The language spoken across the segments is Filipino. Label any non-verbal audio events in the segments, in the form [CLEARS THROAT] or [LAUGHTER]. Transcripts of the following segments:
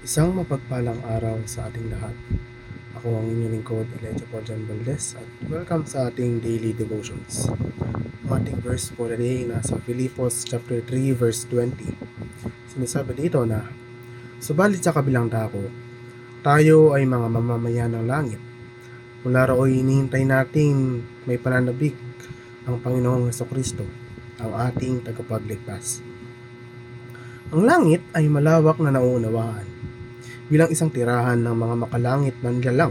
Isang mapagpalang araw sa ating lahat. Ako ang inyong lingkod, Elijah Porjan Valdez at welcome sa ating daily devotions. Ang ating verse for the day nasa Filipos chapter 3 verse 20. Sinasabi dito na, Subalit sa kabilang dako, tayo ay mga mamamayan ng langit. Mula rooy inihintay natin may pananabik ang Panginoong Heso Kristo, ang ating tagapagligtas. Ang langit ay malawak na nauunawaan bilang isang tirahan ng mga makalangit na nilalang.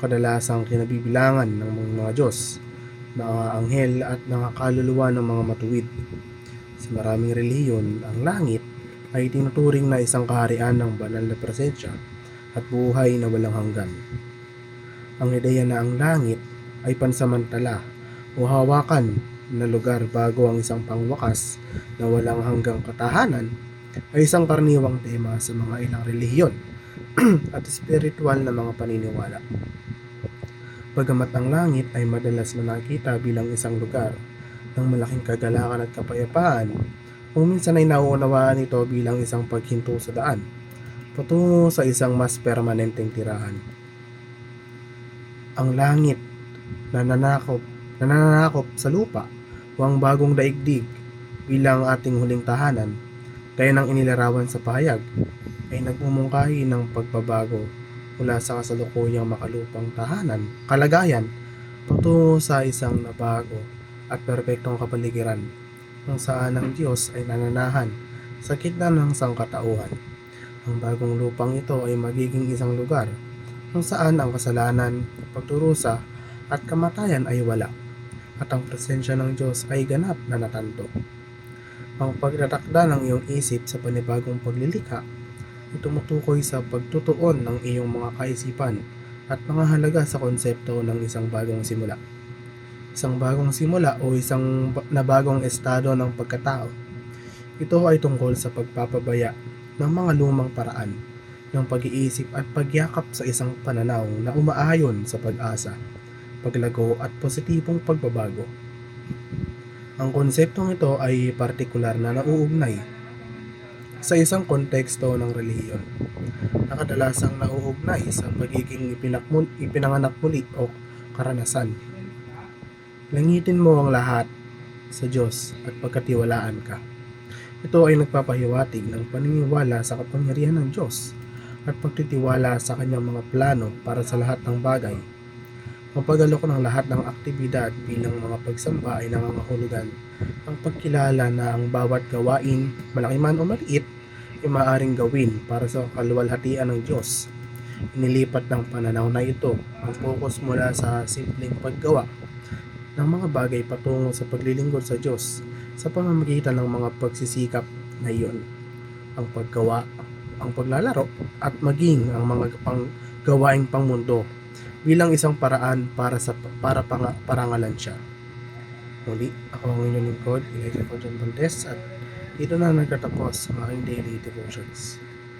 Kadalasang kinabibilangan ng mga Diyos, mga anghel at mga kaluluwa ng mga matuwid. Sa maraming reliyon, ang langit ay tinuturing na isang kaharian ng banal na presensya at buhay na walang hanggan. Ang ideya na ang langit ay pansamantala o hawakan na lugar bago ang isang pangwakas na walang hanggang katahanan ay isang karaniwang tema sa mga ilang relihiyon [CLEARS THROAT] at spiritual na mga paniniwala. Bagamat ang langit ay madalas na nakita bilang isang lugar ng malaking kagalakan at kapayapaan, kung minsan ay nauunawaan ito bilang isang paghinto sa daan, patungo sa isang mas permanenteng tirahan. Ang langit na nananakop, nananakop sa lupa o ang bagong daigdig bilang ating huling tahanan gaya ng inilarawan sa pahayag, ay nagmumungkahi ng pagbabago mula sa kasalukuyang makalupang tahanan, kalagayan, patungo sa isang nabago at perpektong kapaligiran kung saan ang Diyos ay nananahan sa gitna ng sangkatauhan. Ang bagong lupang ito ay magiging isang lugar kung saan ang kasalanan, pagdurusa at kamatayan ay wala at ang presensya ng Diyos ay ganap na natanto. Ang pagtatakda ng iyong isip sa panibagong paglilikha ay tumutukoy sa pagtutuon ng iyong mga kaisipan at mga halaga sa konsepto ng isang bagong simula. Isang bagong simula o isang ba- na bagong estado ng pagkatao. Ito ay tungkol sa pagpapabaya ng mga lumang paraan ng pag-iisip at pagyakap sa isang pananaw na umaayon sa pag-asa, paglago at positibong pagbabago. Ang konseptong ito ay partikular na nauugnay sa isang konteksto ng relihiyon na kadalasang nauugnay sa pagiging ipinakmul, ipinanganak muli o karanasan. Langitin mo ang lahat sa Diyos at pagkatiwalaan ka. Ito ay nagpapahiwatig ng paniniwala sa kapangyarihan ng Diyos at pagtitiwala sa kanyang mga plano para sa lahat ng bagay ang pag-alok ng lahat ng aktibidad bilang mga pagsamba ay nangangahulugan ang pagkilala na ang bawat gawain, malaki man o maliit, ay maaaring gawin para sa kaluwalhatian ng Diyos. Inilipat ng pananaw na ito ang focus mula sa simpleng paggawa ng mga bagay patungo sa paglilingkod sa Diyos sa pamamagitan ng mga pagsisikap na iyon. Ang paggawa, ang paglalaro, at maging ang mga pang gawaing pangmundo bilang isang paraan para sa para pang, parangalan siya. Muli, ako ang inyong lingkod, Elijah Porjan Valdez at dito na nagtatapos ang aking daily devotions.